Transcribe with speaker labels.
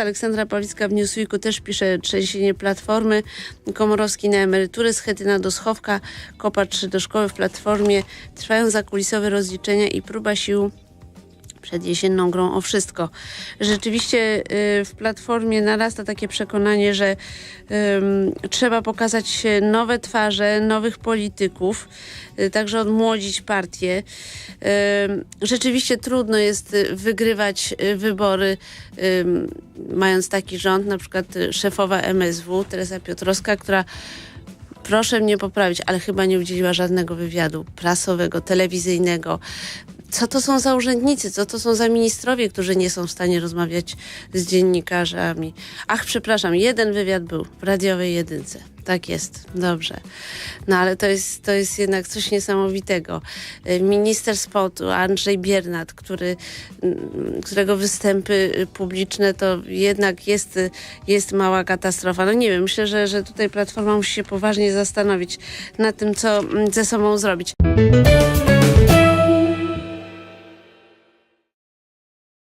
Speaker 1: Aleksandra Pawlicka w Newsweeku też pisze trzęsienie Platformy, Komorowski na emeryturę, Schetyna do schowka, Kopacz do szkoły w Platformie. Trwają zakulisowe rozliczenia i próba sił przed jesienną grą o wszystko. Rzeczywiście y, w Platformie narasta takie przekonanie, że trzeba pokazać nowe twarze, nowych polityków, y, także odmłodzić partię. Rzeczywiście trudno jest wygrywać y, wybory, mając taki rząd, na przykład szefowa MSW, Teresa Piotrowska, która proszę mnie poprawić, ale chyba nie udzieliła żadnego wywiadu prasowego, telewizyjnego. Co to są za urzędnicy? Co to są za ministrowie, którzy nie są w stanie rozmawiać z dziennikarzami? Ach, przepraszam, jeden wywiad był w radiowej jedynce. Tak jest, dobrze. No ale to jest, to jest jednak coś niesamowitego. Y, Minister sportu Andrzej Biernat, który, mm, którego występy y, publiczne to jednak jest, y, jest mała katastrofa. No nie wiem, myślę, że, że tutaj Platforma musi się poważnie zastanowić nad tym, co mm, ze sobą zrobić.